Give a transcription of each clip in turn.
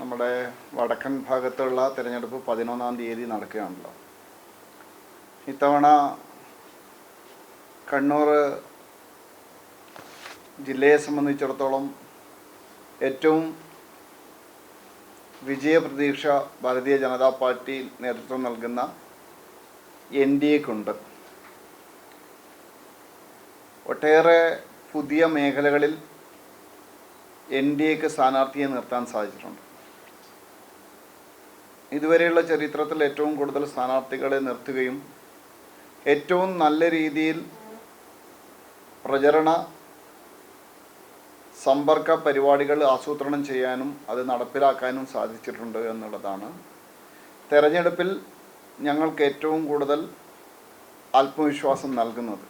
നമ്മുടെ വടക്കൻ ഭാഗത്തുള്ള തിരഞ്ഞെടുപ്പ് പതിനൊന്നാം തീയതി നടക്കുകയാണല്ലോ. ഇത്തവണ കണ്ണൂർ ജില്ലയെ സംബന്ധിച്ചിടത്തോളം ഏറ്റവും വിജയപ്രതീക്ഷ ഭാരതീയ ജനതാ പാർട്ടി നേതൃത്വം നൽകുന്ന എൻ ഡി എക്കുണ്ട് ഒട്ടേറെ പുതിയ മേഖലകളിൽ എൻ ഡി എക്ക് സ്ഥാനാർത്ഥിയെ നിർത്താൻ സാധിച്ചിട്ടുണ്ട്. ഇതുവരെയുള്ള ചരിത്രത്തിൽ ഏറ്റവും കൂടുതൽ സ്ഥാനാർത്ഥികളെ നിർത്തുകയും ഏറ്റവും നല്ല രീതിയിൽ പ്രചരണ സമ്പർക്ക പരിപാടികൾ ആസൂത്രണം ചെയ്യാനും അത് നടപ്പിലാക്കാനും സാധിച്ചിട്ടുണ്ട് എന്നുള്ളതാണ്. തെരഞ്ഞെടുപ്പിൽ ഞങ്ങൾക്ക് ഏറ്റവും കൂടുതൽ ആത്മവിശ്വാസം നൽകുന്നത്.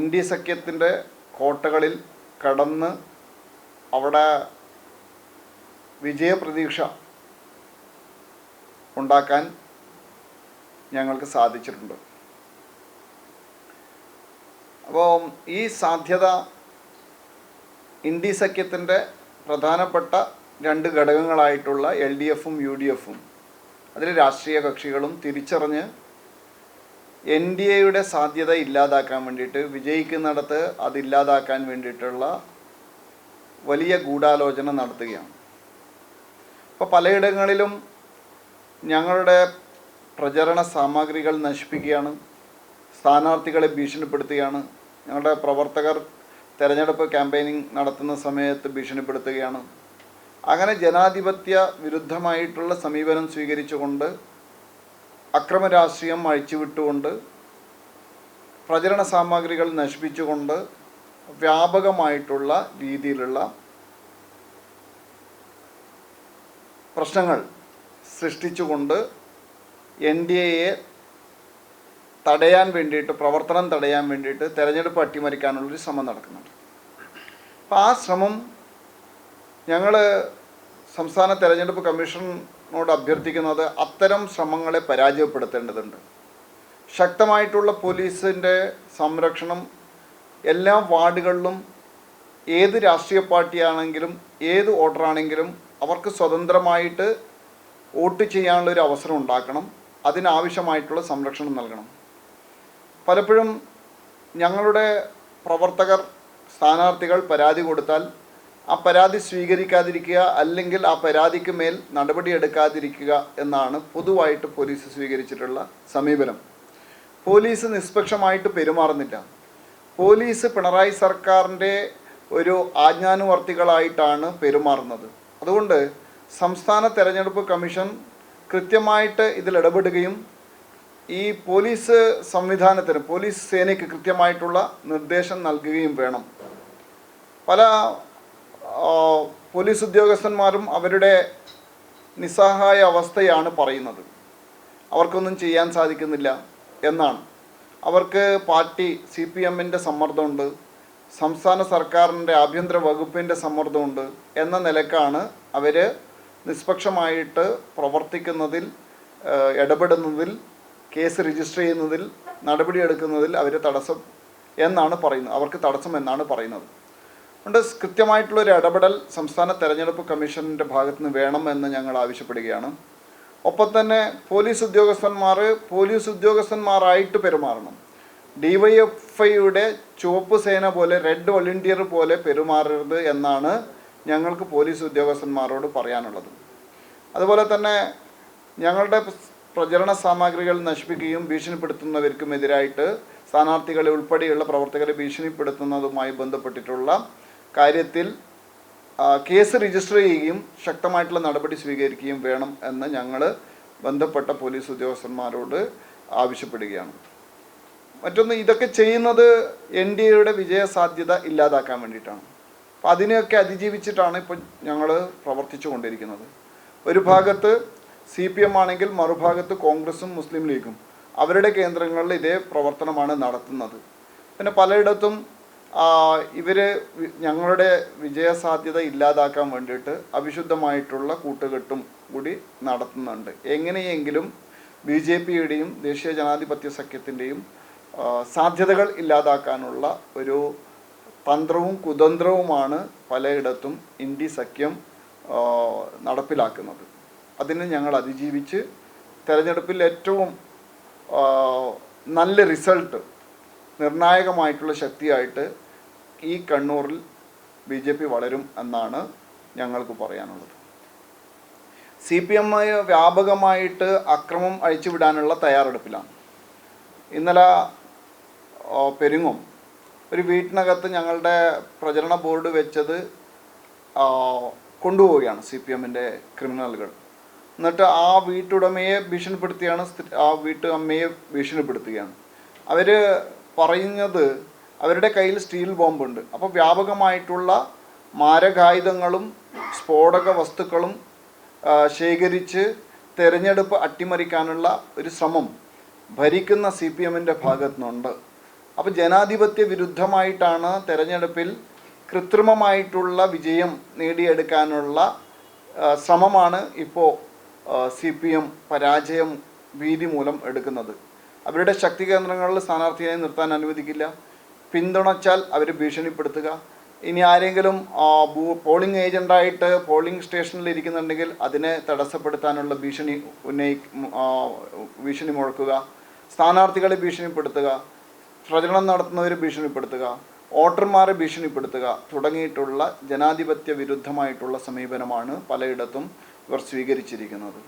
ഇന്ത്യ സഖ്യത്തിന്റെ കോട്ടകളിൽ കടന്ന് അവിടെ വിജയപ്രതീക്ഷ ഉണ്ടാക്കാൻ ഞങ്ങൾക്ക് സാധിച്ചിട്ടുണ്ട്. അപ്പോൾ ഈ സാധ്യത ഇന്ത്യ സഖ്യത്തിന്റെ പ്രധാനപ്പെട്ട രണ്ട് ഘടകങ്ങളായിട്ടുള്ള എൽ ഡി എഫും യു ഡി എഫും അതിൽ രാഷ്ട്രീയ കക്ഷികളും തിരിച്ചറിഞ്ഞ് എൻ ഡി എയുടെ സാധ്യത ഇല്ലാതാക്കാൻ വേണ്ടിയിട്ട് വിജയിക്കുന്നിടത്ത് അതില്ലാതാക്കാൻ വേണ്ടിയിട്ടുള്ള വലിയ ഗൂഢാലോചന നടത്തുകയാണ്. അപ്പോൾ പലയിടങ്ങളിലും ഞങ്ങളുടെ പ്രചരണ സാമഗ്രികൾ നശിപ്പിക്കുകയാണ് സ്ഥാനാർത്ഥികളെ ഭീഷണിപ്പെടുത്തുകയാണ്. ഞങ്ങളുടെ പ്രവർത്തകർ തെരഞ്ഞെടുപ്പ് ക്യാമ്പയിനിങ് നടത്തുന്ന സമയത്ത് ഭീഷണിപ്പെടുത്തുകയാണ്. അങ്ങനെ ജനാധിപത്യ വിരുദ്ധമായിട്ടുള്ള സമീപനം സ്വീകരിച്ചുകൊണ്ട് അക്രമ രാഷ്ട്രീയം അഴിച്ചുവിട്ടുകൊണ്ട് പ്രചരണ സാമഗ്രികൾ നശിപ്പിച്ചുകൊണ്ട് വ്യാപകമായിട്ടുള്ള രീതിയിലുള്ള പ്രശ്നങ്ങൾ സൃഷ്ടിച്ചുകൊണ്ട് എൻ ഡി എയെ തടയാൻ വേണ്ടിയിട്ട് പ്രവർത്തനം തടയാൻ വേണ്ടിയിട്ട് തെരഞ്ഞെടുപ്പ് അട്ടിമറിക്കാനുള്ളൊരു ശ്രമം നടക്കുന്നുണ്ട്. അപ്പോൾ ആ ശ്രമം ഞങ്ങൾ സംസ്ഥാന തെരഞ്ഞെടുപ്പ് കമ്മീഷനോട് അഭ്യർത്ഥിക്കുന്നത് അത്തരം ശ്രമങ്ങളെ പരാജയപ്പെടുത്തേണ്ടതുണ്ട്. ശക്തമായിട്ടുള്ള പോലീസിന്റെ സംരക്ഷണം എല്ലാ വാർഡുകളിലും ഏത് രാഷ്ട്രീയ പാർട്ടിയാണെങ്കിലും ഏത് വോട്ടറാണെങ്കിലും അവർക്ക് സ്വതന്ത്രമായിട്ട് വോട്ട് ചെയ്യാനുള്ള ഒരു അവസരം ഉണ്ടാക്കണം. അതിനാവശ്യമായിട്ടുള്ള സംരക്ഷണം നൽകണം. പലപ്പോഴും ഞങ്ങളുടെ പ്രവർത്തകർ സ്ഥാനാർത്ഥികൾ പരാതി കൊടുത്താൽ ആ പരാതി സ്വീകരിക്കാതിരിക്കുക അല്ലെങ്കിൽ ആ പരാതിക്ക് മേൽ നടപടിയെടുക്കാതിരിക്കുക എന്നാണ് പൊതുവായിട്ട് പോലീസ് സ്വീകരിച്ചിട്ടുള്ള സമീപനം. പോലീസ് നിഷ്പക്ഷമായിട്ട് പെരുമാറുന്നില്ല. പോലീസ് പിണറായി സർക്കാരിന്റെ ഒരു ആജ്ഞാനുവർത്തികളായിട്ടാണ് പെരുമാറുന്നത്. അതുകൊണ്ട് സംസ്ഥാന തെരഞ്ഞെടുപ്പ് കമ്മീഷൻ കൃത്യമായിട്ട് ഇതിൽ ഇടപെടുകയും ഈ പോലീസ് സംവിധാനത്തിന് പോലീസ് സേനയ്ക്ക് കൃത്യമായിട്ടുള്ള നിർദ്ദേശം നൽകുകയും വേണം. പല പോലീസ് ഉദ്യോഗസ്ഥന്മാരും അവരുടെ നിസ്സഹായ അവസ്ഥയാണ് പറയുന്നത്. അവർക്കൊന്നും ചെയ്യാൻ സാധിക്കുന്നില്ല എന്നാണ്. അവർക്ക് പാർട്ടി സി പി എമ്മിന്റെ സമ്മർദ്ദമുണ്ട്. സംസ്ഥാന സർക്കാരിന്റെ ആഭ്യന്തര വകുപ്പിന്റെ സമ്മർദ്ദമുണ്ട് എന്ന നിലക്കാണ് അവർ നിഷ്പക്ഷമായിട്ട് പ്രവർത്തിക്കുന്നതിൽ ഇടപെടുന്നതിൽ കേസ് രജിസ്റ്റർ ചെയ്യുന്നതിൽ നടപടിയെടുക്കുന്നതിൽ അവർ തടസ്സം എന്നാണ് പറയുന്നത്. അവർക്ക് തടസ്സം എന്നാണ് പറയുന്നത്. അതുകൊണ്ട് കൃത്യമായിട്ടുള്ളൊരു ഇടപെടൽ സംസ്ഥാന തെരഞ്ഞെടുപ്പ് കമ്മീഷന്റെ ഭാഗത്തു നിന്ന് വേണമെന്ന് ഞങ്ങൾ ആവശ്യപ്പെടുകയാണ്. ഒപ്പം തന്നെ പോലീസ് ഉദ്യോഗസ്ഥന്മാർ പോലീസ് ഉദ്യോഗസ്ഥന്മാരായിട്ട് പെരുമാറണം. ഡിവൈഎഫ്ഐയുടെ ചുവപ്പ് സേന പോലെ റെഡ് വോളണ്ടിയർ പോലെ പെരുമാറരുത് എന്നാണ് ഞങ്ങൾക്ക് പോലീസ് ഉദ്യോഗസ്ഥന്മാരോട് പറയാനുള്ളത്. അതുപോലെ തന്നെ ഞങ്ങളുടെ പ്രചരണ സാമഗ്രികൾ നശിപ്പിക്കുകയും ഭീഷണിപ്പെടുത്തുന്നവർക്കുമെതിരായിട്ട് സ്ഥാനാർത്ഥികളെ ഉൾപ്പെടെയുള്ള പ്രവർത്തകരെ ഭീഷണിപ്പെടുത്തുന്നതുമായി ബന്ധപ്പെട്ടിട്ടുള്ള കാര്യത്തിൽ കേസ് രജിസ്റ്റർ ചെയ്യുകയും ശക്തമായിട്ടുള്ള നടപടി സ്വീകരിക്കുകയും വേണം എന്ന് ഞങ്ങൾ ബന്ധപ്പെട്ട പോലീസ് ഉദ്യോഗസ്ഥന്മാരോട് ആവശ്യപ്പെടുകയാണ്. മറ്റൊന്ന് ഇതൊക്കെ ചെയ്യുന്നത് എൻ ഡി എയുടെ വിജയസാധ്യത ഇല്ലാതാക്കാൻ വേണ്ടിയിട്ടാണ്. അപ്പം അതിനെയൊക്കെ അതിജീവിച്ചിട്ടാണ് ഇപ്പം ഞങ്ങൾ പ്രവർത്തിച്ചു കൊണ്ടിരിക്കുന്നത്. ഒരു ഭാഗത്ത് സി പി എം ആണെങ്കിൽ മറുഭാഗത്ത് കോൺഗ്രസും മുസ്ലിം ലീഗും അവരുടെ കേന്ദ്രങ്ങളിൽ ഇതേ പ്രവർത്തനമാണ് നടത്തുന്നത്. പിന്നെ പലയിടത്തും ഇവർ ഞങ്ങളുടെ വിജയസാധ്യത ഇല്ലാതാക്കാൻ വേണ്ടിയിട്ട് അവിശുദ്ധമായിട്ടുള്ള കൂട്ടുകെട്ടും കൂടി നടത്തുന്നുണ്ട്. എങ്ങനെയെങ്കിലും ബി ജെ പിയുടെയും ദേശീയ ജനാധിപത്യ സഖ്യത്തിന്റെയും സാധ്യതകൾ ഇല്ലാതാക്കാനുള്ള ഒരു തന്ത്രവും കുതന്ത്രവുമാണ് പലയിടത്തും ഇന്ത്യ സഖ്യം നടപ്പിലാക്കുന്നത്. അതിന് ഞങ്ങൾ അതിജീവിച്ച് തെരഞ്ഞെടുപ്പിൽ ഏറ്റവും നല്ല റിസൾട്ട് നിർണായകമായിട്ടുള്ള ശക്തിയായിട്ട് ഈ കണ്ണൂരിൽ ബി ജെ പി വളരും എന്നാണ് ഞങ്ങൾക്ക് പറയാനുള്ളത്. സി പി എം വ്യാപകമായിട്ട് അക്രമം അഴിച്ചുവിടാനുള്ള തയ്യാറെടുപ്പിലാണ്. ഇന്നലെ പെരിങ്ങും. ഒരു വീട്ടിനകത്ത് ഞങ്ങളുടെ പ്രചരണ ബോർഡ് വെച്ചത് കൊണ്ടുപോവുകയാണ് സി പി എമ്മിന്റെ ക്രിമിനലുകൾ. എന്നിട്ട് ആ വീട്ടുടമയെ ഭീഷണിപ്പെടുത്തിയാണ് ആ വീട്ടമ്മയെ ഭീഷണിപ്പെടുത്തുകയാണ്. അവർ പറയുന്നത് അവരുടെ കയ്യിൽ സ്റ്റീൽ ബോംബുണ്ട്. അപ്പോൾ വ്യാപകമായിട്ടുള്ള മാരകായുധങ്ങളും സ്ഫോടക വസ്തുക്കളും ശേഖരിച്ച് തെരഞ്ഞെടുപ്പ് അട്ടിമറിക്കാനുള്ള ഒരു ശ്രമം ഭരിക്കുന്ന സി പി എമ്മിന്റെ ഭാഗത്തു നിന്നുണ്ട് അപ്പോൾ ജനാധിപത്യ വിരുദ്ധമായിട്ടാണ് തെരഞ്ഞെടുപ്പിൽ കൃത്രിമമായിട്ടുള്ള വിജയം നേടിയെടുക്കാനുള്ള ശ്രമമാണ് ഇപ്പോൾ സി പി എം പരാജയം ഭീതി മൂലം എടുക്കുന്നത്. അവരുടെ ശക്തി കേന്ദ്രങ്ങളിൽ സ്ഥാനാർത്ഥിയായി നിർത്താൻ അനുവദിക്കില്ല. പിന്തുണച്ചാൽ അവർ ഭീഷണിപ്പെടുത്തുക. ഇനി ആരെങ്കിലും പോളിംഗ് ഏജന്റായിട്ട് പോളിംഗ് സ്റ്റേഷനിൽ ഇരിക്കുന്നുണ്ടെങ്കിൽ അതിനെ തടസ്സപ്പെടുത്താനുള്ള ഭീഷണി ഉന്നയി ഭീഷണി മുഴക്കുക. സ്ഥാനാർത്ഥികളെ ഭീഷണിപ്പെടുത്തുക. പ്രചരണം നടത്തുന്നവരെ ഭീഷണിപ്പെടുത്തുക വോട്ടർമാരെ ഭീഷണിപ്പെടുത്തുക തുടങ്ങിയിട്ടുള്ള ജനാധിപത്യ വിരുദ്ധമായിട്ടുള്ള സമീപനമാണ് പലയിടത്തും ഇവർ സ്വീകരിച്ചിരിക്കുന്നത്.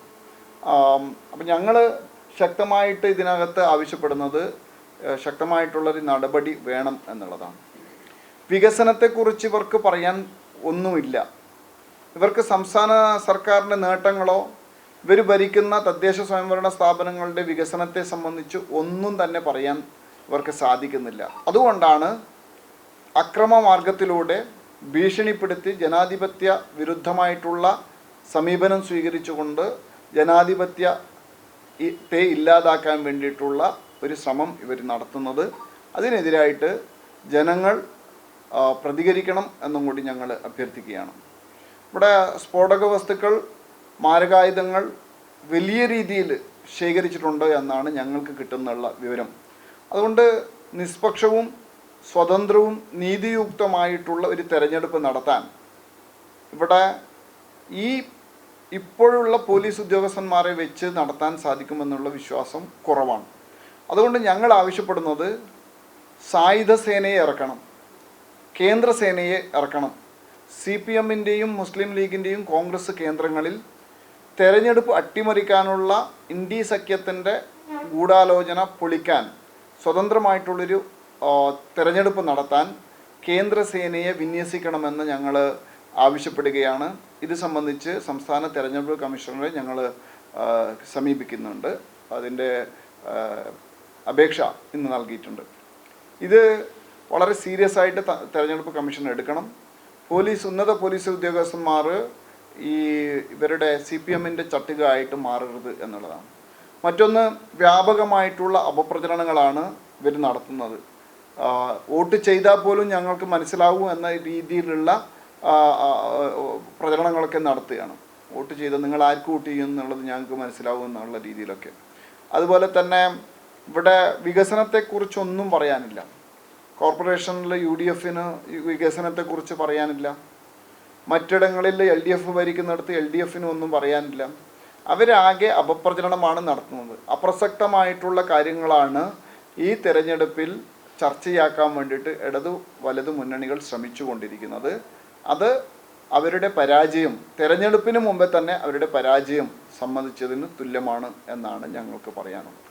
അപ്പം ഞങ്ങൾ ശക്തമായിട്ട് ഇതിനകത്ത് ആവശ്യപ്പെടുന്നത് ശക്തമായിട്ടുള്ളൊരു നടപടി വേണം എന്നുള്ളതാണ്. വികസനത്തെക്കുറിച്ച് ഇവർക്ക് പറയാൻ ഒന്നുമില്ല. ഇവർക്ക് സംസ്ഥാന സർക്കാരിന്റെ നേട്ടങ്ങളോ ഇവർ ഭരിക്കുന്ന തദ്ദേശ സ്വയംഭരണ സ്ഥാപനങ്ങളുടെ വികസനത്തെ സംബന്ധിച്ച് ഒന്നും തന്നെ പറയാൻ ഇവർക്ക് സാധിക്കുന്നില്ല. അതുകൊണ്ടാണ് അക്രമമാർഗത്തിലൂടെ ഭീഷണിപ്പെടുത്തി ജനാധിപത്യ വിരുദ്ധമായിട്ടുള്ള സമീപനം സ്വീകരിച്ചുകൊണ്ട് ജനാധിപത്യ ഇ- ത്തെ ഇല്ലാതാക്കാൻ വേണ്ടിയിട്ടുള്ള ഒരു ശ്രമം ഇവർ നടത്തുന്നത്. അതിനെതിരായിട്ട് ജനങ്ങൾ പ്രതികരിക്കണം എന്നും കൂടി ഞങ്ങൾ അഭ്യർത്ഥിക്കുകയാണ്. ഇവിടെ സ്ഫോടക വസ്തുക്കൾ മാരകായുധങ്ങൾ വലിയ രീതിയിൽ ശേഖരിച്ചിട്ടുണ്ട് എന്നാണ് ഞങ്ങൾക്ക് കിട്ടുന്നുള്ള വിവരം. അതുകൊണ്ട് നിഷ്പക്ഷവും സ്വതന്ത്രവും നീതിയുക്തമായിട്ടുള്ള ഒരു തെരഞ്ഞെടുപ്പ് നടത്താൻ ഇവിടെ ഈ ഇപ്പോഴുള്ള പോലീസ് ഉദ്യോഗസ്ഥന്മാരെ വെച്ച് നടത്താൻ സാധിക്കുമെന്നുള്ള വിശ്വാസം കുറവാണ്. അതുകൊണ്ട് ഞങ്ങൾ ആവശ്യപ്പെടുന്നത് സായുധ സേനയെ ഇറക്കണം കേന്ദ്ര സേനയെ ഇറക്കണം. സി പി എമ്മിന്റെയും മുസ്ലിം ലീഗിന്റെയും കോൺഗ്രസ് കേന്ദ്രങ്ങളിൽ തെരഞ്ഞെടുപ്പ് അട്ടിമറിക്കാനുള്ള ഇന്ത്യ സഖ്യത്തിന്റെ ഗൂഢാലോചന പൊളിക്കാൻ സ്വതന്ത്രമായിട്ടുള്ളൊരു തിരഞ്ഞെടുപ്പ് നടത്താൻ കേന്ദ്ര സേനയെ വിന്യസിക്കണമെന്ന് ഞങ്ങൾ ആവശ്യപ്പെടുകയാണ്. ഇത് സംബന്ധിച്ച് സംസ്ഥാന തെരഞ്ഞെടുപ്പ് കമ്മീഷണറെ ഞങ്ങൾ സമീപിക്കുന്നുണ്ട്. അതിന്റെ അപേക്ഷ ഇന്ന് നൽകിയിട്ടുണ്ട്. ഇത് വളരെ സീരിയസ് ആയിട്ട് തെരഞ്ഞെടുപ്പ് കമ്മീഷൻ എടുക്കണം. പോലീസ് ഉന്നത പോലീസ് ഉദ്യോഗസ്ഥന്മാർ ഈ ഇവരുടെ സി പി എമ്മിന്റെ ചട്ടുകയായിട്ട് മാറരുത് എന്നുള്ളതാണ്. മറ്റൊന്ന് വ്യാപകമായിട്ടുള്ള അപപ്രചരണങ്ങളാണ് ഇവർ നടത്തുന്നത്. വോട്ട് ചെയ്താൽ പോലും ഞങ്ങൾക്ക് മനസ്സിലാവും എന്ന രീതിയിലുള്ള പ്രചരണങ്ങളൊക്കെ നടത്തുകയാണ്. വോട്ട് ചെയ്ത് നിങ്ങൾ ആർക്ക് വോട്ട് ചെയ്യും എന്നുള്ളത് ഞങ്ങൾക്ക് മനസ്സിലാവും എന്നുള്ള രീതിയിലൊക്കെ. അതുപോലെ തന്നെ ഇവിടെ വികസനത്തെക്കുറിച്ചൊന്നും പറയാനില്ല. കോർപ്പറേഷനിൽ യു ഡി എഫിന് വികസനത്തെക്കുറിച്ച് പറയാനില്ല. മറ്റിടങ്ങളിൽ എൽ ഡി എഫ് ഭരിക്കുന്നിടത്ത് എൽ ഡി എഫിന് ഒന്നും പറയാനില്ല. അവരാകെ അപപ്രചരണമാണ് നടത്തുന്നത്. അപ്രസക്തമായിട്ടുള്ള കാര്യങ്ങളാണ് ഈ തെരഞ്ഞെടുപ്പിൽ ചർച്ചയാക്കാൻ വേണ്ടിയിട്ട് ഇടതു വലതു മുന്നണികൾ ശ്രമിച്ചു കൊണ്ടിരിക്കുന്നത് അത് അവരുടെ പരാജയം തെരഞ്ഞെടുപ്പിന് മുമ്പേ തന്നെ അവരുടെ പരാജയം സമ്മതിച്ചതിന് തുല്യമാണ് എന്നാണ് ഞങ്ങൾക്ക് പറയാനുള്ളത്.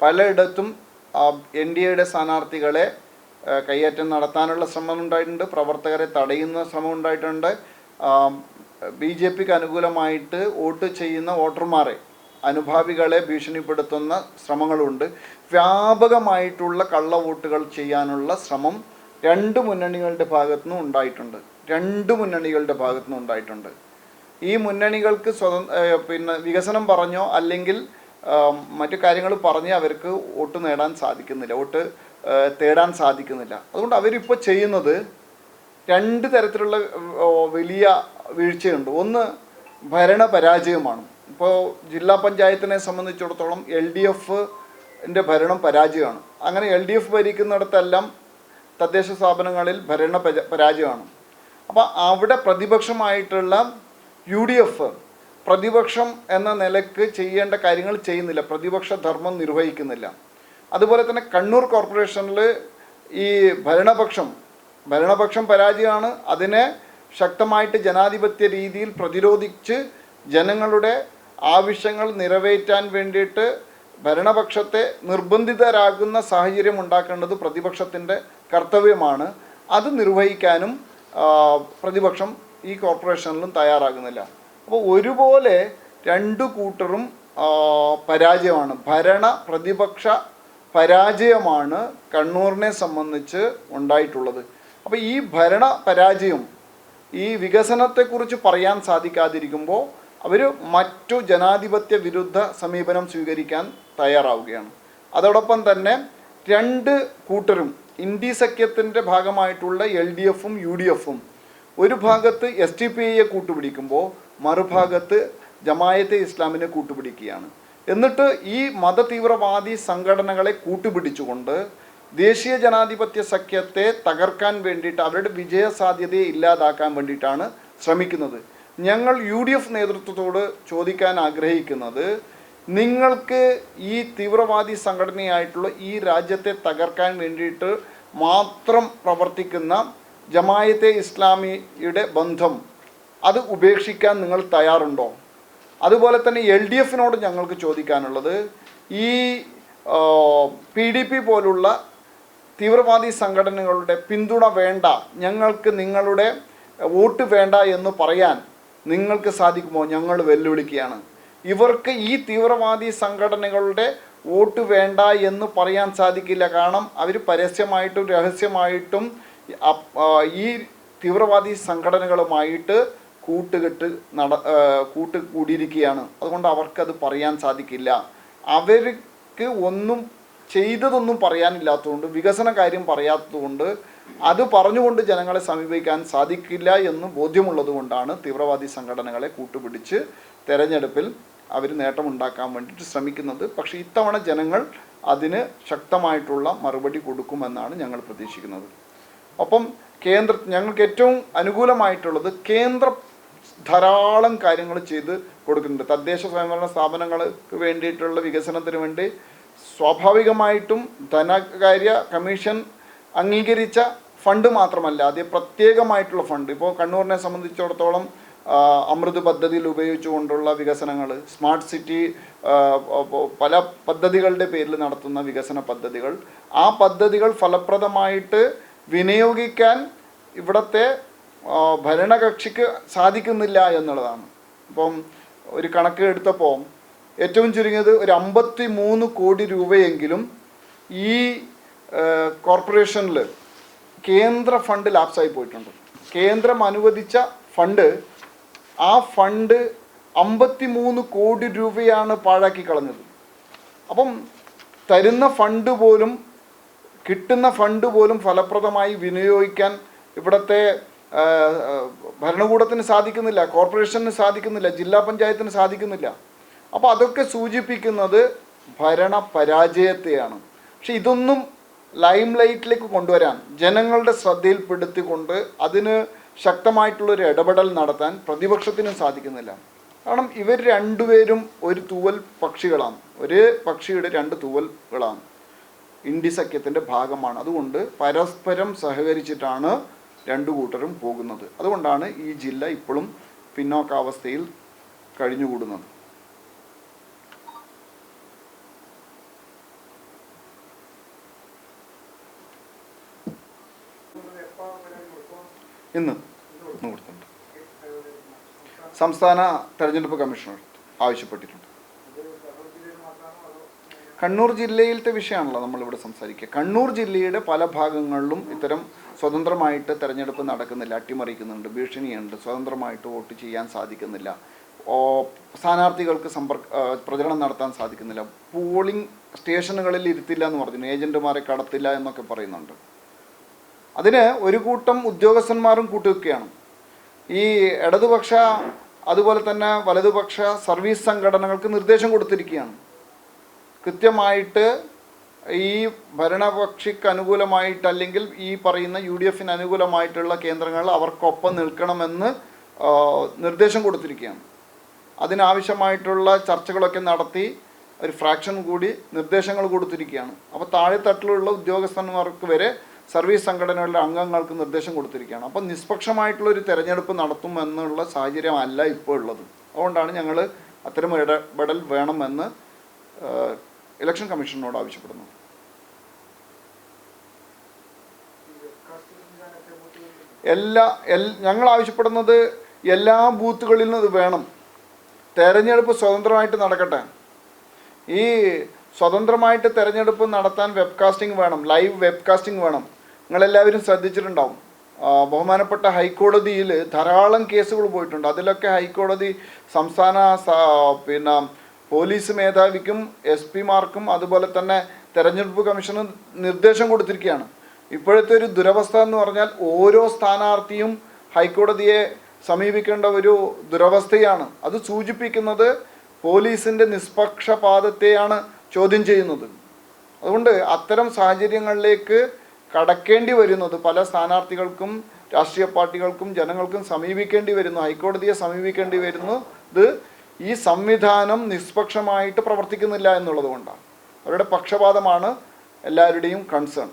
പലയിടത്തും എൻ ഡി എയുടെ സ്ഥാനാർത്ഥികളെ കയ്യേറ്റം നടത്താനുള്ള ശ്രമം ഉണ്ടായിട്ടുണ്ട് പ്രവർത്തകരെ തടയുന്ന ശ്രമം ഉണ്ടായിട്ടുണ്ട്. ബി ജെ പിക്ക് അനുകൂലമായിട്ട് വോട്ട് ചെയ്യുന്ന വോട്ടർമാരെ അനുഭാവികളെ ഭീഷണിപ്പെടുത്തുന്ന ശ്രമങ്ങളുണ്ട്. വ്യാപകമായിട്ടുള്ള കള്ള വോട്ടുകൾ ചെയ്യാനുള്ള ശ്രമം രണ്ട് മുന്നണികളുടെ ഭാഗത്തുനിന്നും ഉണ്ടായിട്ടുണ്ട്. രണ്ട് മുന്നണികളുടെ ഭാഗത്തുനിന്നും ഉണ്ടായിട്ടുണ്ട്. ഈ മുന്നണികൾക്ക് സ്വതന്ത്ര പിന്നെ വികസനം പറഞ്ഞോ അല്ലെങ്കിൽ മറ്റു കാര്യങ്ങൾ പറഞ്ഞ് അവർക്ക് വോട്ട് നേടാൻ സാധിക്കുന്നില്ല. വോട്ട് തേടാൻ സാധിക്കുന്നില്ല. അതുകൊണ്ട് അവരിപ്പോൾ ചെയ്യുന്നത് രണ്ട് തരത്തിലുള്ള വലിയ വീഴ്ചയുണ്ട്. ഒന്ന് ഭരണ പരാജയമാണ്. ഇപ്പോൾ ജില്ലാ പഞ്ചായത്തിനെ സംബന്ധിച്ചിടത്തോളം എൽ ഡി എഫിന്റെ ഭരണം പരാജയമാണ്. അങ്ങനെ എൽ ഡി എഫ് ഭരിക്കുന്നിടത്തെല്ലാം തദ്ദേശ സ്ഥാപനങ്ങളിൽ ഭരണ പരാജയമാണ്. അപ്പോൾ അവിടെ പ്രതിപക്ഷമായിട്ടുള്ള യു ഡി എഫ് പ്രതിപക്ഷം എന്ന നിലയ്ക്ക് ചെയ്യേണ്ട കാര്യങ്ങൾ ചെയ്യുന്നില്ല. പ്രതിപക്ഷ ധർമ്മം നിർവഹിക്കുന്നില്ല. അതുപോലെ തന്നെ കണ്ണൂർ കോർപ്പറേഷനിൽ ഈ ഭരണപക്ഷം ഭരണപക്ഷം പരാജയമാണ്. അതിനെ ശക്തമായിട്ട് ജനാധിപത്യ രീതിയിൽ പ്രതിരോധിച്ച് ജനങ്ങളുടെ ആവശ്യങ്ങൾ നിറവേറ്റാൻ വേണ്ടിയിട്ട് ഭരണപക്ഷത്തെ നിർബന്ധിതരാകുന്ന സാഹചര്യം ഉണ്ടാക്കേണ്ടത് പ്രതിപക്ഷത്തിന്റെ കർത്തവ്യമാണ്. അത് നിർവഹിക്കാനും പ്രതിപക്ഷം ഈ കോർപ്പറേഷനിലും തയ്യാറാകുന്നില്ല. അപ്പോൾ ഒരുപോലെ രണ്ടു കൂട്ടറും പരാജയമാണ്. ഭരണ പ്രതിപക്ഷ പരാജയമാണ് കണ്ണൂരിനെ സംബന്ധിച്ച് ഉണ്ടായിട്ടുള്ളത്. അപ്പോൾ ഈ ഭരണ പരാജയം ഈ വികസനത്തെക്കുറിച്ച് പറയാൻ സാധിക്കാതിരിക്കുമ്പോൾ അവർ മറ്റു ജനാധിപത്യ വിരുദ്ധ സമീപനം സ്വീകരിക്കാൻ തയ്യാറാവുകയാണ്. അതോടൊപ്പം തന്നെ രണ്ട് കൂട്ടരും ഇന്ത്യ സഖ്യത്തിന്റെ ഭാഗമായിട്ടുള്ള എൽ ഡി എഫും യു ഡി എഫും ഒരു ഭാഗത്ത് എസ് ടി പി ഐയെ കൂട്ടുപിടിക്കുമ്പോൾ മറുഭാഗത്ത് ജമായത്തെ ഇസ്ലാമിനെ കൂട്ടുപിടിക്കുകയാണ്. എന്നിട്ട് ഈ മതതീവ്രവാദി സംഘടനകളെ കൂട്ടുപിടിച്ചുകൊണ്ട് ദേശീയ ജനാധിപത്യ സഖ്യത്തെ തകർക്കാൻ വേണ്ടിയിട്ട് അവരുടെ വിജയ സാധ്യതയെ ഇല്ലാതാക്കാൻ വേണ്ടിയിട്ടാണ് ശ്രമിക്കുന്നത്. ഞങ്ങൾ യു ഡി എഫ് നേതൃത്വത്തോട് ചോദിക്കാൻ ആഗ്രഹിക്കുന്നത് നിങ്ങൾക്ക് ഈ തീവ്രവാദി സംഘടനയായിട്ടുള്ള ഈ രാജ്യത്തെ തകർക്കാൻ വേണ്ടിയിട്ട് മാത്രം പ്രവർത്തിക്കുന്ന ജമായത്തെ ഇസ്ലാമിയുടെ ബന്ധം അത് ഉപേക്ഷിക്കാൻ നിങ്ങൾ തയ്യാറുണ്ടോ? അതുപോലെ തന്നെ എൽ ഡി എഫിനോട് ഞങ്ങൾക്ക് ചോദിക്കാനുള്ളത് ഈ പി ഡി പി പോലുള്ള തീവ്രവാദി സംഘടനകളുടെ പിന്തുണ വേണ്ട ഞങ്ങൾക്ക് നിങ്ങളുടെ വോട്ട് വേണ്ട എന്ന് പറയാൻ നിങ്ങൾക്ക് സാധിക്കുമോ? ഞങ്ങൾ വെല്ലുവിളിക്കുകയാണ്. ഇവർക്ക് ഈ തീവ്രവാദി സംഘടനകളുടെ വോട്ട് വേണ്ട എന്ന് പറയാൻ സാധിക്കില്ല. കാരണം അവർ പരസ്യമായിട്ടും രഹസ്യമായിട്ടും ഈ തീവ്രവാദി സംഘടനകളുമായിട്ട് കൂട്ടുകെട്ട് നട കൂട്ട് കൂടിയിരിക്കുകയാണ്. അതുകൊണ്ട് അവർക്കത് പറയാൻ സാധിക്കില്ല. അവർക്ക് ഒന്നും ചെയ്തതൊന്നും പറയാനില്ലാത്തതുകൊണ്ട് വികസന കാര്യം പറയാത്തതുകൊണ്ട് അത് പറഞ്ഞുകൊണ്ട് ജനങ്ങളെ സമീപിക്കാൻ സാധിക്കില്ല എന്ന് ബോധ്യമുള്ളതുകൊണ്ടാണ് തീവ്രവാദി സംഘടനകളെ കൂട്ടുപിടിച്ച് തെരഞ്ഞെടുപ്പിൽ അവർ നേട്ടമുണ്ടാക്കാൻ വേണ്ടിയിട്ട് ശ്രമിക്കുന്നത്. പക്ഷേ ഇത്തവണ ജനങ്ങൾ അതിന് ശക്തമായിട്ടുള്ള മറുപടി കൊടുക്കുമെന്നാണ് ഞങ്ങൾ പ്രതീക്ഷിക്കുന്നത്. ഒപ്പം കേന്ദ്ര ഞങ്ങൾക്ക് ഏറ്റവും അനുകൂലമായിട്ടുള്ളത് കേന്ദ്ര ധാരാളം കാര്യങ്ങൾ ചെയ്ത് കൊടുക്കുന്നുണ്ട്. തദ്ദേശ സ്വയംഭരണ സ്ഥാപനങ്ങൾക്ക് വേണ്ടിയിട്ടുള്ള വികസനത്തിന് വേണ്ടി സ്വാഭാവികമായിട്ടും ധനകാര്യ കമ്മീഷൻ അംഗീകരിച്ച ഫണ്ട് മാത്രമല്ല അത് പ്രത്യേകമായിട്ടുള്ള ഫണ്ട്. ഇപ്പോൾ കണ്ണൂരിനെ സംബന്ധിച്ചിടത്തോളം അമൃത് പദ്ധതിയിൽ ഉപയോഗിച്ചുകൊണ്ടുള്ള വികസനങ്ങൾ സ്മാർട്ട് സിറ്റി പല പദ്ധതികളുടെ പേരിൽ നടത്തുന്ന വികസന പദ്ധതികൾ ആ പദ്ധതികൾ ഫലപ്രദമായിട്ട് വിനിയോഗിക്കാൻ ഇവിടുത്തെ ഭരണകക്ഷിക്ക് സാധിക്കുന്നില്ല എന്നുള്ളതാണ്. അപ്പം ഒരു കണക്ക് എടുത്തപ്പോൾ ഏറ്റവും ചുരുങ്ങിയത് ഒരു അമ്പത്തി മൂന്ന് കോടി രൂപയെങ്കിലും ഈ കോർപ്പറേഷനിൽ കേന്ദ്ര ഫണ്ട് ലാപ്സായി പോയിട്ടുണ്ട്. കേന്ദ്രം അനുവദിച്ച ഫണ്ട് ആ ഫണ്ട് അമ്പത്തി മൂന്ന് കോടി രൂപയാണ് പാഴാക്കി കളഞ്ഞത്. അപ്പം തരുന്ന ഫണ്ട് പോലും കിട്ടുന്ന ഫണ്ട് പോലും ഫലപ്രദമായി വിനിയോഗിക്കാൻ ഇവിടുത്തെ ഭരണകൂടത്തിന് സാധിക്കുന്നില്ല കോർപ്പറേഷന് സാധിക്കുന്നില്ല ജില്ലാ പഞ്ചായത്തിന് സാധിക്കുന്നില്ല. അപ്പോൾ അതൊക്കെ സൂചിപ്പിക്കുന്നത് ഭരണ പരാജയത്തെയാണ്. പക്ഷെ ഇതൊന്നും ലൈം ലൈറ്റിലേക്ക് കൊണ്ടുവരാൻ ജനങ്ങളുടെ ശ്രദ്ധയിൽപ്പെടുത്തിക്കൊണ്ട് അതിന് ശക്തമായിട്ടുള്ളൊരു ഇടപെടൽ നടത്താൻ പ്രതിപക്ഷത്തിനും സാധിക്കുന്നില്ല. കാരണം ഇവർ രണ്ടുപേരും ഒരു തൂവൽ പക്ഷികളാണ്. ഒരേ പക്ഷിയുടെ രണ്ട് തൂവലുകളാണ്. ഇന്ത്യ സഖ്യത്തിന്റെ ഭാഗമാണ്. അതുകൊണ്ട് പരസ്പരം സഹകരിച്ചിട്ടാണ് രണ്ടു കൂട്ടരും പോകുന്നത്. അതുകൊണ്ടാണ് ഈ ജില്ല ഇപ്പോഴും പിന്നോക്കാവസ്ഥയിൽ കഴിഞ്ഞുകൂടുന്നത്. ഇന്ന് സംസ്ഥാന തെരഞ്ഞെടുപ്പ് കമ്മീഷണർ ആവശ്യപ്പെട്ടിട്ടുണ്ട്. കണ്ണൂർ ജില്ലയിലത്തെ വിഷയമാണല്ലോ നമ്മളിവിടെ സംസാരിക്കുക. കണ്ണൂർ ജില്ലയുടെ പല ഭാഗങ്ങളിലും ഇത്തരം സ്വതന്ത്രമായിട്ട് തിരഞ്ഞെടുപ്പ് നടക്കുന്നില്ല അട്ടിമറിക്കുന്നുണ്ട് ഭീഷണിയുണ്ട് സ്വതന്ത്രമായിട്ട് വോട്ട് ചെയ്യാൻ സാധിക്കുന്നില്ല. സ്ഥാനാർത്ഥികൾക്ക് സമ്പർക്ക പ്രചരണം നടത്താൻ സാധിക്കുന്നില്ല. പോളിംഗ് സ്റ്റേഷനുകളിൽ ഇരുത്തില്ല എന്ന് പറഞ്ഞു ഏജന്റുമാരെ കടത്തില്ല എന്നൊക്കെ പറയുന്നുണ്ട്. അതിന് ഒരു കൂട്ടം ഉദ്യോഗസ്ഥന്മാരും കൂട്ടുവെക്കുകയാണ്. ഈ ഇടതുപക്ഷ അതുപോലെ തന്നെ വലതുപക്ഷ സർവീസ് സംഘടനകൾക്ക് നിർദ്ദേശം കൊടുത്തിരിക്കുകയാണ്. കൃത്യമായിട്ട് ഈ ഭരണപക്ഷിക്ക് അനുകൂലമായിട്ടല്ലെങ്കിൽ ഈ പറയുന്ന യു ഡി എഫിന് അനുകൂലമായിട്ടുള്ള കേന്ദ്രങ്ങൾ അവർക്കൊപ്പം നിൽക്കണമെന്ന് നിർദ്ദേശം കൊടുത്തിരിക്കുകയാണ്. അതിനാവശ്യമായിട്ടുള്ള ചർച്ചകളൊക്കെ നടത്തി ഒരു ഫ്രാക്ഷൻ കൂടി നിർദ്ദേശങ്ങൾ കൊടുത്തിരിക്കുകയാണ്. അപ്പോൾ താഴെത്തട്ടിലുള്ള ഉദ്യോഗസ്ഥന്മാർക്ക് വരെ സർവീസ് സംഘടനകളുടെ അംഗങ്ങൾക്ക് നിർദ്ദേശം കൊടുത്തിരിക്കുകയാണ്. അപ്പോൾ നിഷ്പക്ഷമായിട്ടുള്ള ഒരു തെരഞ്ഞെടുപ്പ് നടത്തുമെന്നുള്ള സാഹചര്യമല്ല ഇപ്പോൾ ഉള്ളത്. അതുകൊണ്ടാണ് ഞങ്ങൾ അത്തരം ഇടപെടൽ വേണമെന്ന് ഇലക്ഷൻ കമ്മീഷനോട് ആവശ്യപ്പെടുന്നു. എല്ലാ ഞങ്ങൾ ആവശ്യപ്പെടുന്നത് എല്ലാ ബൂത്തുകളിൽ നിന്നും ഇത് വേണം. തെരഞ്ഞെടുപ്പ് സ്വതന്ത്രമായിട്ട് നടക്കട്ടെ. ഈ സ്വതന്ത്രമായിട്ട് തെരഞ്ഞെടുപ്പ് നടത്താൻ വെബ്കാസ്റ്റിംഗ് വേണം ലൈവ് വെബ്കാസ്റ്റിംഗ് വേണം. നിങ്ങളെല്ലാവരും ശ്രദ്ധിച്ചിട്ടുണ്ടാവും. ബഹുമാനപ്പെട്ട ഹൈക്കോടതിയിൽ ധാരാളം കേസുകൾ പോയിട്ടുണ്ട്. അതിലൊക്കെ ഹൈക്കോടതി സംസ്ഥാന പിന്നെ പോലീസ് മേധാവിക്കും എസ് പിമാർക്കും അതുപോലെ തന്നെ തെരഞ്ഞെടുപ്പ് കമ്മീഷനും നിർദ്ദേശം കൊടുത്തിരിക്കുകയാണ്. ഇപ്പോഴത്തെ ഒരു ദുരവസ്ഥ എന്ന് പറഞ്ഞാൽ ഓരോ സ്ഥാനാർത്ഥിയും ഹൈക്കോടതിയെ സമീപിക്കേണ്ട ഒരു ദുരവസ്ഥയാണ്. അത് സൂചിപ്പിക്കുന്നത് പോലീസിന്റെ നിഷ്പക്ഷപാതത്തെയാണ് ചോദ്യം ചെയ്യുന്നത്. അതുകൊണ്ട് അത്തരം സാഹചര്യങ്ങളിലേക്ക് കടക്കേണ്ടി വരുന്നത് പല സ്ഥാനാർത്ഥികൾക്കും രാഷ്ട്രീയ പാർട്ടികൾക്കും ജനങ്ങൾക്കും സമീപിക്കേണ്ടി വരുന്നു ഹൈക്കോടതിയെ സമീപിക്കേണ്ടി വരുന്നു ഇത് ഈ സംവിധാനം നിഷ്പക്ഷമായിട്ട് പ്രവർത്തിക്കുന്നില്ല എന്നുള്ളത് കൊണ്ടാണ്. അവരുടെ പക്ഷപാതമാണ് എല്ലാവരുടെയും കൺസേൺ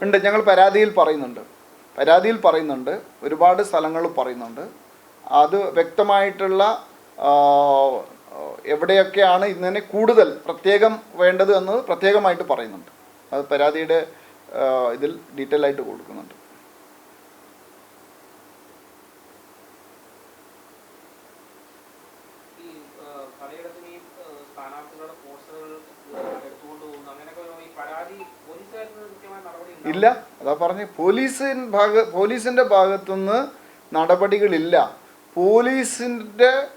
ഉണ്ട് ഞങ്ങൾ പരാതിയിൽ പറയുന്നുണ്ട്. പരാതിയിൽ പറയുന്നുണ്ട് ഒരുപാട് സ്ഥലങ്ങൾ പറയുന്നുണ്ട്. അത് വ്യക്തമായിട്ടുള്ള എവിടെയൊക്കെയാണ് ഇതിനെ കൂടുതൽ പ്രത്യേകം വേണ്ടത് എന്ന് പ്രത്യേകമായിട്ട് പറയുന്നുണ്ട്. അത് പരാതിയുടെ ഇതിൽ ഡീറ്റെയിൽ ആയിട്ട് കൊടുക്കുന്നുണ്ട് ഈ ആ, പലയിടത്തും ഈ ആ, സ്ഥാനാർത്ഥികളുടെ പോസ്റ്ററുകൾ എടുത്തുകൊണ്ട് പോകുന്നു അങ്ങനെയൊക്കെ ഒരു ഈ പരാതി പോലീസുകാർക്ക് കൃത്യമായ നടപടി ഉണ്ടാവും? ഇല്ല. അതാ പറഞ്ഞ് പോലീസിൻ ഭാഗ പോലീസിന്റെ ഭാഗത്തുനിന്ന് നടപടികളില്ല. പോലീസിന്റെ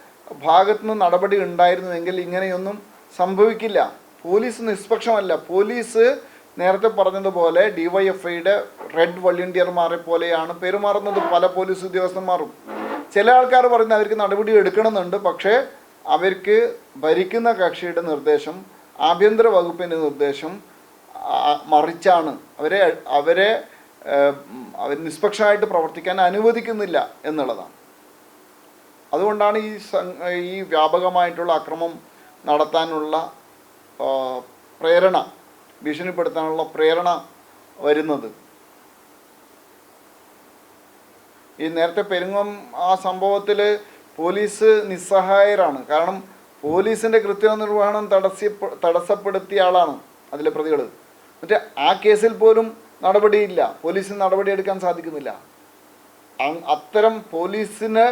ഭാഗത്തുനിന്ന് നടപടി ഉണ്ടായിരുന്നുവെങ്കിൽ ഇങ്ങനെയൊന്നും സംഭവിക്കില്ല. പോലീസ് നിഷ്പക്ഷമല്ല. പോലീസ് നേരത്തെ പറഞ്ഞതുപോലെ ഡിവൈഎഫ്ഐയുടെ റെഡ് വളണ്ടിയർമാരെ പോലെയാണ് പെരുമാറുന്നത് പല പോലീസ് ഉദ്യോഗസ്ഥന്മാരും. ചില ആൾക്കാർ പറയുന്നത് അവർക്ക് നടപടി എടുക്കണമെന്നുണ്ട് പക്ഷേ അവർക്ക് ഭരിക്കുന്ന കക്ഷിയുടെ നിർദ്ദേശം ആഭ്യന്തര വകുപ്പിന്റെ നിർദ്ദേശം മറിച്ചാണ്. അവരെ അവരെ അവർ നിഷ്പക്ഷമായിട്ട് പ്രവർത്തിക്കാൻ അനുവദിക്കുന്നില്ല എന്നുള്ളതാണ്. അതുകൊണ്ടാണ് ഈ ഈ വ്യാപകമായിട്ടുള്ള അക്രമം നടത്താനുള്ള പ്രേരണ ഭീഷണിപ്പെടുത്താനുള്ള പ്രേരണ വരുന്നത്. ഈ നേരത്തെ പെരുങ്ങം ആ സംഭവത്തിൽ പോലീസ് നിസ്സഹായരാണ്. കാരണം പോലീസിന്റെ കൃത്യനിർവഹണം തടസ്സപ്പെ തടസ്സപ്പെടുത്തിയ ആളാണ് അതിലെ പ്രതികൾ എന്നിട്ട് ആ കേസിൽ പോലും നടപടിയില്ല. പോലീസിന് നടപടിയെടുക്കാൻ സാധിക്കുന്നില്ല. അത്തരം പോലീസിന്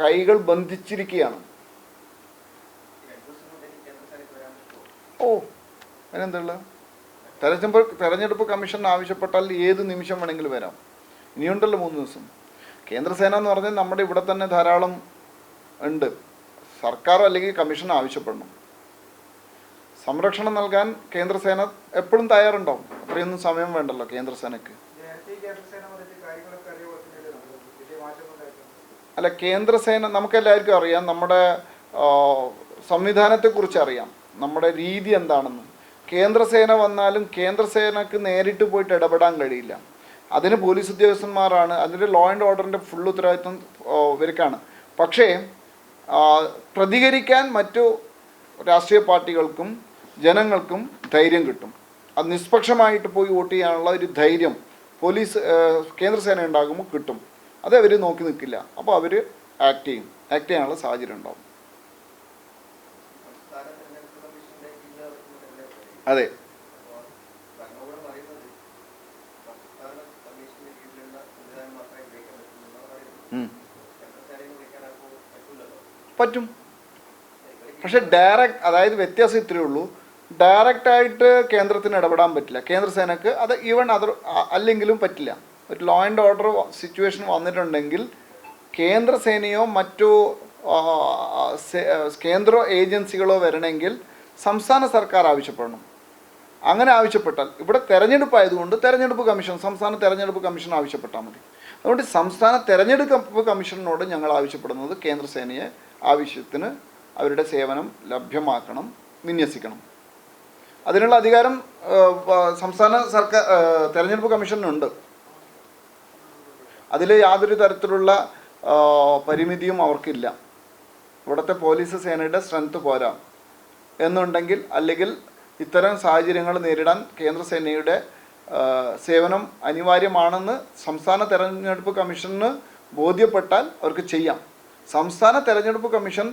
കൈകൾ ബന്ധിച്ചിരിക്കുകയാണ്. ഓ അതിനെന്തുള്ള തെരഞ്ഞെടുപ്പ് തെരഞ്ഞെടുപ്പ് കമ്മീഷൻ ആവശ്യപ്പെട്ടാൽ ഏത് നിമിഷം വേണമെങ്കിലും വരാം. ഇനിയുണ്ടല്ലോ മൂന്ന് ദിവസം. കേന്ദ്രസേന എന്ന് പറഞ്ഞാൽ നമ്മുടെ ഇവിടെ തന്നെ ധാരാളം ഉണ്ട്. സർക്കാർ അല്ലെങ്കിൽ കമ്മീഷൻ ആവശ്യപ്പെടണം. സംരക്ഷണം നൽകാൻ കേന്ദ്രസേന എപ്പോഴും തയ്യാറുണ്ടാവും. അത്രയൊന്നും സമയം വേണ്ടല്ലോ കേന്ദ്രസേനക്ക്. അല്ല കേന്ദ്രസേന നമുക്കെല്ലാവർക്കും അറിയാം. നമ്മുടെ സംവിധാനത്തെക്കുറിച്ച് അറിയാം. നമ്മുടെ രീതി എന്താണെന്ന്. കേന്ദ്രസേന വന്നാലും കേന്ദ്രസേനക്ക് നേരിട്ട് പോയിട്ട് ഇടപെടാൻ കഴിയില്ല. അതിന് പോലീസ് ഉദ്യോഗസ്ഥന്മാരാണ് അതിന്റെ ലോ ആൻഡ് ഓർഡറിന്റെ ഫുൾ ഉത്തരവാദിത്വം ഇവർക്കാണ്. പക്ഷേ പ്രതികരിക്കാൻ മറ്റു രാഷ്ട്രീയ പാർട്ടികൾക്കും ജനങ്ങൾക്കും ധൈര്യം കിട്ടും. അത് നിഷ്പക്ഷമായിട്ട് പോയി വോട്ട് ചെയ്യാനുള്ള ഒരു ധൈര്യം പോലീസ് കേന്ദ്ര കേന്ദ്രസേന ഉണ്ടാകുമ്പോൾ കിട്ടും. അത് അവർ നോക്കി നിൽക്കില്ല. അപ്പോൾ അവർ ആക്ട് ചെയ്യും. ആക്ട് ചെയ്യാനുള്ള സാഹചര്യം ഉണ്ടാകും അതെ. പറ്റും. പക്ഷെ ഡയറക്റ്റ് അതായത് വ്യത്യാസം ഇത്രയേ ഉള്ളൂ. ഡയറക്റ്റ് ആയിട്ട് കേന്ദ്രത്തിന് ഇടപെടാൻ പറ്റില്ല. കേന്ദ്രസേനക്ക് അത് ഈവൺ അതർ അല്ലെങ്കിലും പറ്റില്ല. ഒരു ലോ ആൻഡ് ഓർഡർ സിറ്റുവേഷൻ വന്നിട്ടുണ്ടെങ്കിൽ കേന്ദ്രസേനയോ മറ്റു കേന്ദ്ര ഏജൻസികളോ വരണമെങ്കിൽ സംസ്ഥാന സർക്കാർ ആവശ്യപ്പെടണം. അങ്ങനെ ആവശ്യപ്പെട്ടാൽ ഇവിടെ തെരഞ്ഞെടുപ്പ് ആയതുകൊണ്ട് തെരഞ്ഞെടുപ്പ് കമ്മീഷൻ സംസ്ഥാന തെരഞ്ഞെടുപ്പ് കമ്മീഷൻ ആവശ്യപ്പെട്ടാൽ മതി. അതുകൊണ്ട് സംസ്ഥാന തെരഞ്ഞെടുപ്പ് കമ്മീഷനോട് ഞങ്ങൾ ആവശ്യപ്പെടുന്നത് കേന്ദ്രസേനയെ ആവശ്യത്തിന് അവരുടെ സേവനം ലഭ്യമാക്കണം വിന്യസിക്കണം. അതിനുള്ള അധികാരം സംസ്ഥാന സർക്കാർ തെരഞ്ഞെടുപ്പ് കമ്മീഷനുണ്ട് അതിൽ യാതൊരു തരത്തിലുള്ള പരിമിതിയും അവർക്കില്ല. ഇവിടുത്തെ പോലീസ് സേനയുടെ സ്ട്രെങ്ത് പോരാ. എന്നുണ്ടെങ്കിൽ അല്ലെങ്കിൽ ഇത്തരം സാഹചര്യങ്ങൾ നേരിടാൻ കേന്ദ്രസേനയുടെ സേനയുടെ സേവനം അനിവാര്യമാണെന്ന് സംസ്ഥാന തെരഞ്ഞെടുപ്പ് കമ്മീഷന് ബോധ്യപ്പെട്ടാൽ അവർക്ക് ചെയ്യാം. സംസ്ഥാന തെരഞ്ഞെടുപ്പ് കമ്മീഷൻ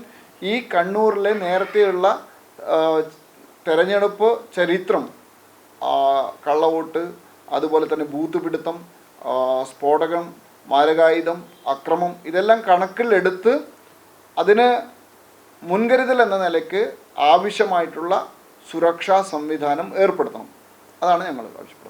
ഈ കണ്ണൂരിലെ നേരത്തെയുള്ള തെരഞ്ഞെടുപ്പ് ചരിത്രം കള്ളവോട്ട് അതുപോലെ തന്നെ ബൂത്ത് പിടുത്തം സ്ഫോടകം മാരകായുധം അക്രമം ഇതെല്ലാം കണക്കിലെടുത്ത് അതിന് മുൻകരുതൽ എന്ന നിലയ്ക്ക് ആവശ്യമായിട്ടുള്ള സുരക്ഷാ സംവിധാനം ഏർപ്പെടുത്തണം. അതാണ് ഞങ്ങളുടെ ആവശ്യപ്പെടുന്നത്